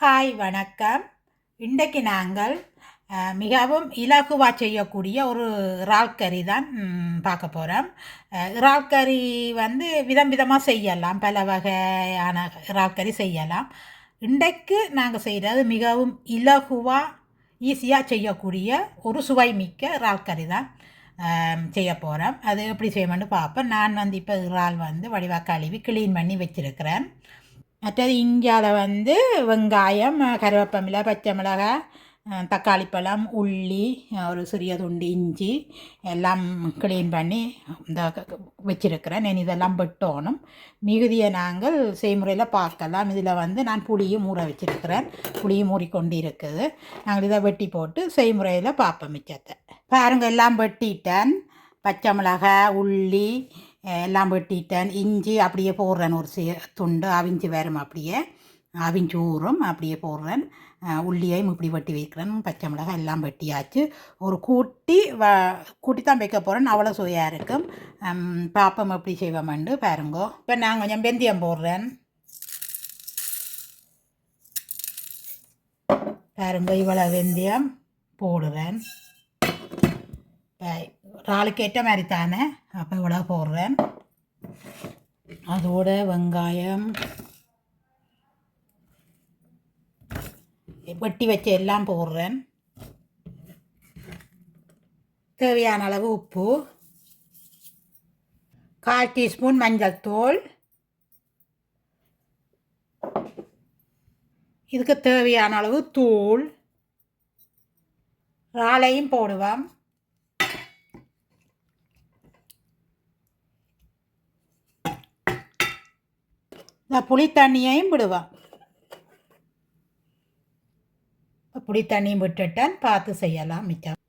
Hi வணக்கம். இன்றைக்கு நாங்கள் மிகவும் இலகுவாக செய்யக்கூடிய ஒரு இறால் கறி தான் பார்க்க போகிறோம் இறால் கறி வந்து விதம் விதமாக செய்யலாம். பல வகையான இறால் கறி செய்யலாம். இன்றைக்கு நாங்கள் செய்கிறது மிகவும் இலகுவாக ஈஸியாக செய்யக்கூடிய ஒரு சுவை மிக்க இறால் கறி தான் செய்ய போகிறோம் அது எப்படி செய்யணும்னு பார்ப்போம். நான் வந்து இப்போ இறால் வந்து வடிவாக கழுவி க்ளீன் பண்ணி வச்சுருக்கிறேன். மற்றது இந்தியாவில் வந்து வெங்காயம் கருவேப்பமிலை பச்சை மிளகாய் தக்காளி பழம் உள்ளி ஒரு சிறிய துண்டு இஞ்சி எல்லாம் க்ளீன் பண்ணி இந்த வச்சுருக்கிறேன். நான் இதெல்லாம் வெட்டணும். மிகுதியை நாங்கள் செய்முறையில் பார்க்கலாம். இதில் வந்து நான் புளியும் ஊற வச்சுருக்கிறேன். புளியும் மூறிக்கொண்டு இருக்குது நாங்கள் இதை வெட்டி போட்டு செய்முறையில் பார்ப்போம் மிச்சத்தை. பாருங்க எல்லாம் வெட்டிட்டேன். பச்சை மிளகாய் உள்ளி எல்லாம் வெட்டிட்டேன் இஞ்சி அப்படியே போடுறேன் ஒரு சே துண்டு அவிஞ்சு வரும் அப்படியே. அவிஞ்சு ஊறும் அப்படியே போடுறேன். உள்ளியையும் இப்படி வெட்டி வைக்கிறேன். பச்சை மிளகாய் எல்லாம் வெட்டியாச்சு. ஒரு கூட்டி வ கூட்டி தான் வைக்க போகிறேன் அவ்வளோ சுவையாக இருக்கும். பாப்பம் எப்படி செய்வோமெண்டு பாருங்கோ. இப்போ நான் கொஞ்சம் வெந்தயம் போடுறேன். பாருங்க இவ்வளோ வெந்தயம் போடுறேன். இறாலுக்கு ஏற்ற மாதிரி தானே? அப்போ இவ்வளோ போடுறேன். அதோட வெங்காயம். வெட்டி வச்சு எல்லாம் போடுறேன். தேவையான அளவு உப்பு. கால் டீஸ்பூன் மஞ்சள் தூள். இதுக்கு தேவையான அளவு தூள். ராலையும் போடுவோம். புளி தண்ணியையும் விடுவான் புளி தண்ணியும் விட்டுட்டான் பார்த்து செய்யலாம் மிச்சம்.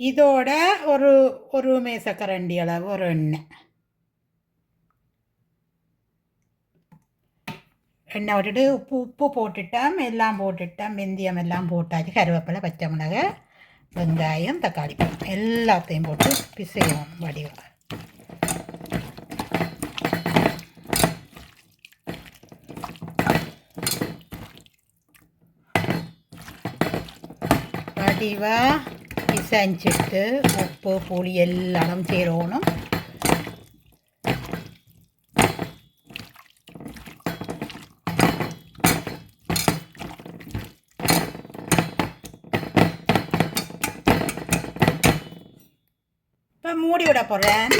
இதோட ஒரு ஒரு மேசக்கரண்டி அளவு ஒரு எண்ணெய். எண்ணெய் விட்டுட்டு உப்பு உப்பு போட்டுட்டேன் எல்லாம் போட்டுட்டேன் வெந்தயம் எல்லாம் போட்டாச்சு கருவேப்பிலை பச்சை மிளகாய் வெங்காயம் தக்காளி பழம் எல்லாத்தையும் போட்டு பிசையும் வடிவம். வடிவாக பிசைஞ்சிட்டு உப்பு புளி எல்லாம் சேரணும். இப்போ மூடி விட போகிறேன்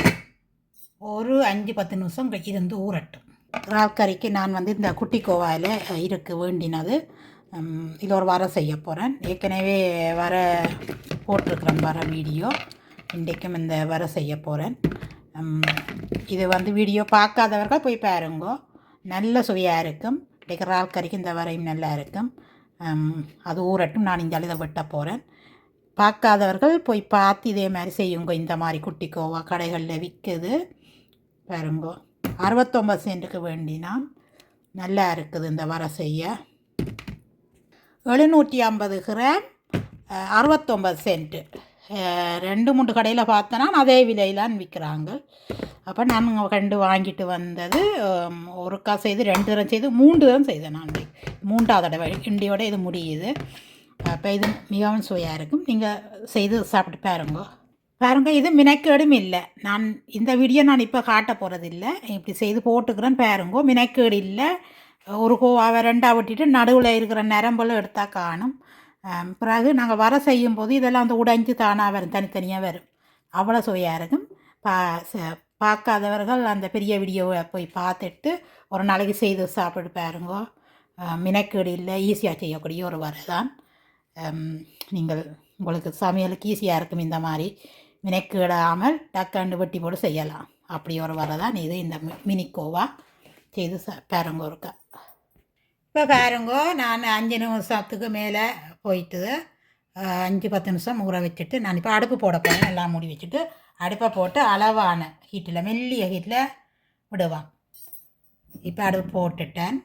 ஒரு அஞ்சு பத்து நிமிஷம் இருந்து ஊறட்டும். ரால் கறிக்கு நான் வந்து இந்த குட்டி கோவாயில் இருக்க வேண்டினது. இது ஒரு வர செய்ய போகிறேன் ஏற்கனவே வர போட்டிருக்கிறேன் வர வீடியோ இன்றைக்கும் இந்த வர செய்ய போகிறேன் இது வந்து வீடியோ பார்க்காதவர்கள் போய் பாருங்கோ. நல்ல சுவையாக இருக்கும். டெக்கரால் கறிக்கு இந்த வரையும் நல்லா இருக்கும். அது ஊரட்டும் நான் இந்த இதை வெட்ட போகிறேன் பார்க்காதவர்கள் போய் பார்த்து இதே மாதிரி செய்யுங்க. இந்த மாதிரி குட்டி கோவா கடைகளில் விற்குது. பாருங்கோ. அறுபத்தொம்பது சென்ட்டுக்கு வேண்டினா நல்லா இருக்குது இந்த வர செய்ய. எழுநூற்றி ஐம்பது கிராம் அறுபத்தொம்பது சென்ட்டு ரெண்டு மூன்று கடையில் பார்த்தனா அதே விலையிலான்னு விற்கிறாங்க அப்போ நான் கண்டு வாங்கிட்டு வந்தது ஒருக்கா செய்து ரெண்டு தரம் செய்து மூன்று தரம் செய்தேன் நான். மூன்றாவது தடவை இண்டியோட இது முடியுது. அப்போ இது மிகவும் சுவையாக இருக்கும். நீங்கள் செய்து சாப்பிட்டு பாருங்க. பாருங்க இது மினக்கேடும் இல்லை. நான் இந்த வீடியோ நான் இப்போ காட்ட போகிறதில்ல இப்படி செய்து போட்டுக்கிறேன் பாருங்க. மினக்கேடு இல்லை. ஒரு கோவாவை ரெண்டாக வெட்டிட்டு நடுவில் இருக்கிற நரம்பெல்லாம் எடுத்தால் காணும். பிறகு நாங்கள் வர செய்யும் போது இதெல்லாம் வந்து உடைஞ்சு தானாக வரும் தனித்தனியாக வரும். அவ்வளோ சுவையாக இருக்கும். பா ச- பார்க்காதவர்கள் அந்த பெரிய வீடியோவை போய் பார்த்துட்டு ஒரு நாளைக்கு செய்து சாப்பிட்டு பாருங்க. மினக்கேடு இல்லை ஈஸியாக செய்யக்கூடிய ஒரு வரை தான். நீங்கள் உங்களுக்கு சமையலுக்கு ஈஸியாக இருக்கும் இந்த மாதிரி மினக்கேடாமல் டக்காண்டு வெட்டி போட்டு செய்யலாம். அப்படி ஒரு வரதான் இது இந்த மினிக்கோவா செய்து ச பாருங்க ஒருக்கா. இப்போ பாருங்கோ நான் அஞ்சு நிமிஷத்துக்கு மேலே போயிட்டு அஞ்சு பத்து நிமிஷம் ஊற வச்சுட்டு நான் இப்போ அடுப்பு போட போகிறேன் எல்லாம் மூடி வச்சுட்டு அடுப்பை போட்டு அளவான ஹீட்டில் மெல்லிய ஹீட்டில் விடுவான். இப்போ அடுப்பு போட்டுட்டேன்.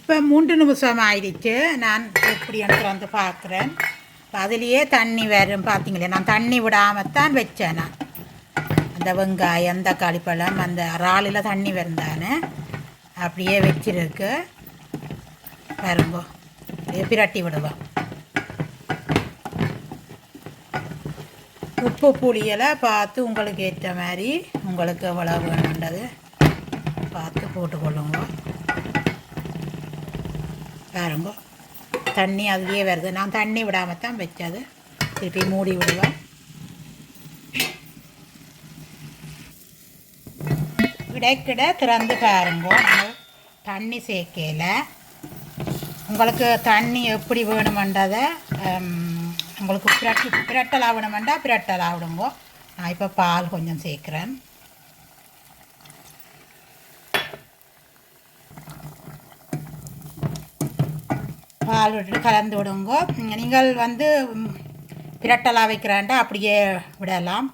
இப்போ மூன்று நிமிஷம் ஆயிடுச்சு. நான் எப்படி எனக்கு வந்து பார்க்குறேன் இப்போ அதுலேயே தண்ணி வரும் பார்த்தீங்களே நான் தண்ணி விடாமல் தான் வச்சேன் நான். அந்த வெங்காயம் தக்காளி பழம் அந்த இறாலில் தண்ணி வருந்தானே அப்படியே வச்சிருக்கு. பாருங்க பிரட்டி விடுவோம் உப்பு புளியலை பார்த்து உங்களுக்கு ஏற்ற மாதிரி உங்களுக்கு எவ்வளோ வேணுன்றது பார்த்து போட்டுக்கொள்ளுங்க. பாருங்க தண்ணி அதுலேயே வருது. நான் தண்ணி விடாமல் தான் வச்சது. திருப்பி மூடி விடுவேன் கிடைக்கிட திறந்து பாருங்க தண்ணி சேர்க்கையில் உங்களுக்கு தண்ணி எப்படி வேணுமென்றதை உங்களுக்கு பிரட்டு பிரட்டலாக வேணுமெண்டா பிரட்டலாக விடுங்க நான் இப்போ பால் கொஞ்சம் சேர்க்குறேன் பால் விட்டு கலந்து விடுங்க நீங்கள் வந்து பிரட்டலாக வைக்கிறாண்டா அப்படியே விடலாம்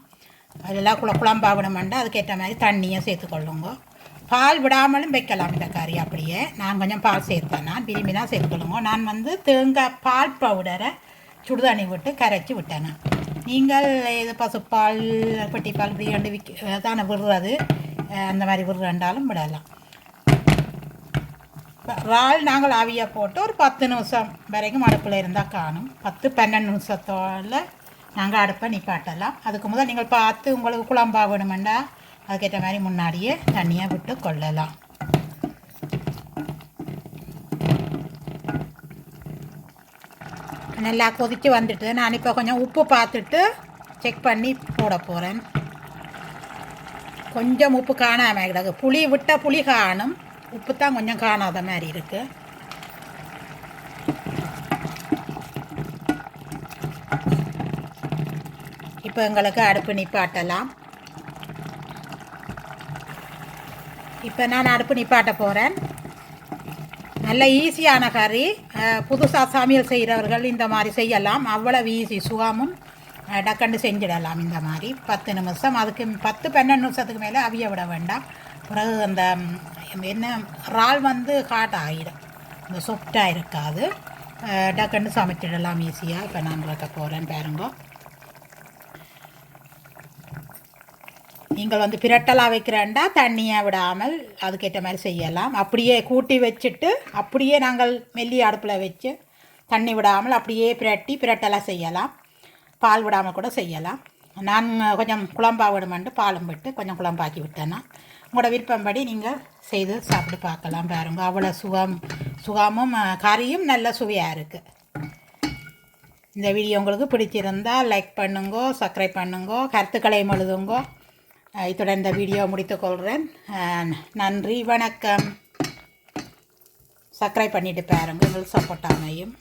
அதெல்லாம் குழ குழம்பா அதுக்கேற்ற மாதிரி தண்ணியும் சேர்த்துக்கொள்ளுங்க. பால் விடாமலும் வைக்கலாம் இந்த கறி அப்படியே. நான் கொஞ்சம் பால் சேர்த்தேன். நான் தான் சேர்த்துக்கொள்ளுங்க. நான் வந்து தேங்காய் பால் பவுடரை சுடுதண்ணி விட்டு கரைச்சி விட்டேன் நீங்கள் இது பசுப்பால் பெட்டிப்பால் இப்படி ரெண்டு விற்க தானே விடுறது. அந்த மாதிரி விடுறண்டாலும் விடலாம். இறால் நாங்கள் ஆவியை போட்டு ஒரு பத்து நிமிஷம் வரைக்கும் அடுப்பில் இருந்தால் காணும். பத்து பன்னெண்டு நிமிஷத்தோட நாங்கள் அடுப்பை நிப்பாட்டலாம் அதுக்கு முதல் நீங்கள் பார்த்து உங்களுக்கு குழம்பா வேணுமெண்டா அதுக்கேற்ற மாதிரி முன்னாடியே தண்ணியை விட்டு கொள்ளலாம். நல்லா கொதித்து வந்துட்டு நான் இப்போ கொஞ்சம் உப்பு பார்த்துட்டு செக் பண்ணி போட போகிறேன் கொஞ்சம் உப்பு காணாமல் கிடக்கு புளி விட்ட புளி காணும். உப்பு தான் கொஞ்சம் காணாத மாதிரி இருக்குது இப்போ எங்களுக்கு அடுப்பு நிப்பாட்டலாம். இப்போ நான் அடுப்பு நிப்பாட்ட போகிறேன் நல்ல ஈஸியான கறி. புதுசாக சமையல் செய்கிறவர்கள் இந்த மாதிரி செய்யலாம். அவ்வளவு ஈஸி. சுகமும் டக்கண்டு டக்குன்னு செஞ்சிடலாம் இந்த மாதிரி. பத்து நிமிஷம். அதுக்கு பத்து பன்னெண்டு நிமிஷத்துக்கு மேலே அவிய விட வேண்டாம். பிறகு அந்த என்ன இறால் வந்து ஹாட் ஆகிடும் இந்த சொப்டாக இருக்காது. டக்குன்னு சமைச்சிடலாம் ஈஸியாக இப்போ நான் வைக்க போகிறேன் பாருங்க. நீங்கள் வந்து பிரட்டலாக வைக்கிறேன்டா தண்ணியை விடாமல் அதுக்கேற்ற மாதிரி செய்யலாம். அப்படியே கூட்டி வச்சுட்டு அப்படியே நாங்கள் மெல்லி அடுப்பில் வச்சு தண்ணி விடாமல் அப்படியே பிரட்டி பிரட்டலாக செய்யலாம். பால் விடாமல் கூட செய்யலாம். நான் கொஞ்சம் குழம்பா விடுமெண்டு பாலும் விட்டு கொஞ்சம் குழம்பாக்கி விட்டேன்னா உங்களோட விருப்பம்படி நீங்கள் செய்து சாப்பிட்டு பார்க்கலாம் பாருங்க. அவ்வளோ சுகம் சுகமும் கறியும் நல்ல சுவையாக இருக்குது இந்த வீடியோ உங்களுக்கு பிடிச்சிருந்தால் லைக் பண்ணுங்கோ சப்ஸ்கிரைப் பண்ணுங்கோ கருத்துக்களையும் எழுதுங்கோ. இத்துடன் இந்த வீடியோ முடித்துக்கொள்கிறேன் நன்றி வணக்கம். சப்ஸ்கிரைப் பண்ணிவிட்டு பாருங்கள் உங்களுக்கு சப்போர்ட் அமையும்